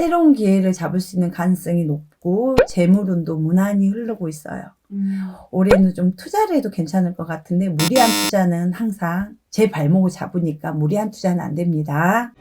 새로운 기회를 잡을 수 있는 가능성이 높고 재물운도 무난히 흐르고 있어요. 음. 올해는 좀 투자를 해도 괜찮을 것 같은데 무리한 투자는 항상 제 발목을 잡으니까 무리한 투자는 안 됩니다.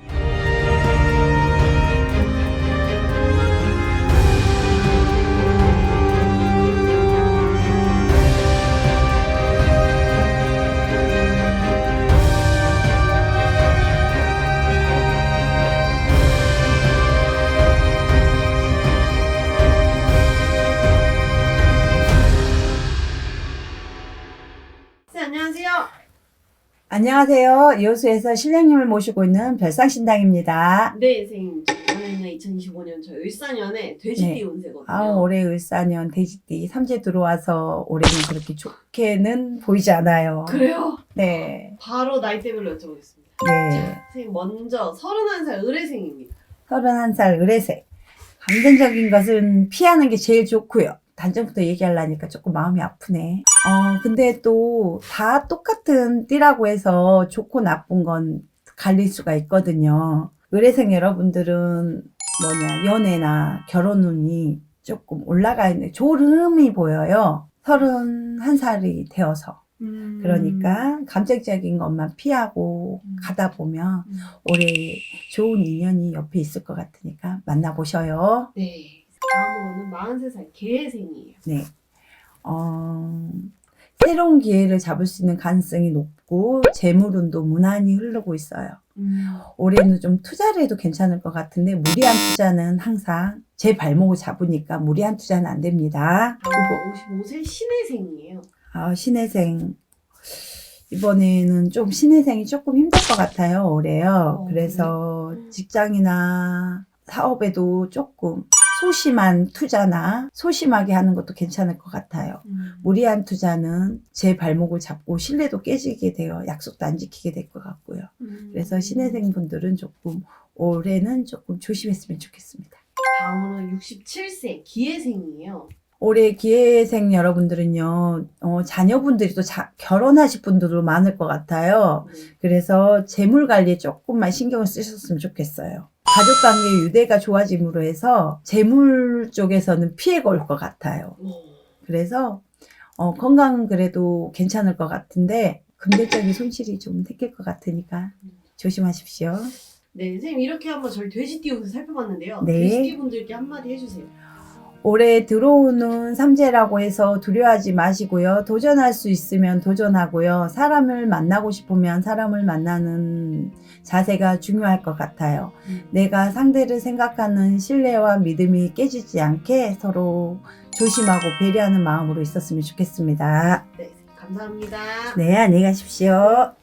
안녕하세요. 여수에서 신령님을 모시고 있는 별상신당입니다. 네, 선생님. 이번에는 2025년 저 을사년에 돼지띠 네. 운세거든요. 아, 올해 을사년 돼지띠 삼재 들어와서 올해는 그렇게 좋게는 보이지 않아요. 그래요? 네. 바로 나이대별로 여쭤보겠습니다. 네. 자, 선생님 먼저 31살 을해생입니다. 31살 을의색. 감정적인 것은 피하는 게 제일 좋고요. 단점부터 얘기하려니까 조금 마음이 아프네. 어, 근데 또 다 똑같은 띠라고 해서 좋고 나쁜 건 갈릴 수가 있거든요. 의뢰생 여러분들은 뭐냐, 연애나 결혼 운이 조금 올라가 있는 졸음이 보여요. 31살이 되어서. 음. 그러니까 감정적인 것만 피하고 음. 가다 보면 음. 올해 좋은 인연이 옆에 있을 것 같으니까 만나보셔요. 네. 다음으로는 43살 개해생이에요. 네. 어, 새로운 기회를 잡을 수 있는 가능성이 높고 재물운도 무난히 흐르고 있어요. 음. 올해는 좀 투자를 해도 괜찮을 것 같은데 무리한 투자는 항상 제 발목을 잡으니까 무리한 투자는 안 됩니다. 그리고 55세 신해생이에요. 아, 신혜생. 이번에는 좀 신혜생이 조금 힘들 것 같아요, 올해요. 어, 그래서 네. 직장이나 사업에도 조금 소심한 투자나 소심하게 하는 것도 괜찮을 것 같아요. 음. 무리한 투자는 제 발목을 잡고 신뢰도 깨지게 돼요. 약속도 안 지키게 될 것 같고요. 음. 그래서 신혜생 분들은 조금 올해는 조금 조심했으면 좋겠습니다. 다음으로는 67세 기해생이에요. 올해 기회생 여러분들은요, 어, 자녀분들이 또 자- 결혼하실 분들도 많을 것 같아요. 네. 그래서 재물 관리에 조금만 신경을 쓰셨으면 좋겠어요. 가족 관계 유대가 좋아짐으로 해서 재물 쪽에서는 피해가 올 것 같아요. 오. 그래서 어, 건강은 그래도 괜찮을 것 같은데 금전적인 손실이 좀 생길 것 같으니까 조심하십시오. 네, 선생님 이렇게 한번 저희 돼지띠 운세 살펴봤는데요. 네. 돼지띠 분들께 한마디 해주세요. 올해 들어오는 삼재라고 해서 두려워하지 마시고요. 도전할 수 있으면 도전하고요. 사람을 만나고 싶으면 사람을 만나는 자세가 중요할 것 같아요. 음. 내가 상대를 생각하는 신뢰와 믿음이 깨지지 않게 서로 조심하고 배려하는 마음으로 있었으면 좋겠습니다. 네, 감사합니다. 네, 안녕히 가십시오.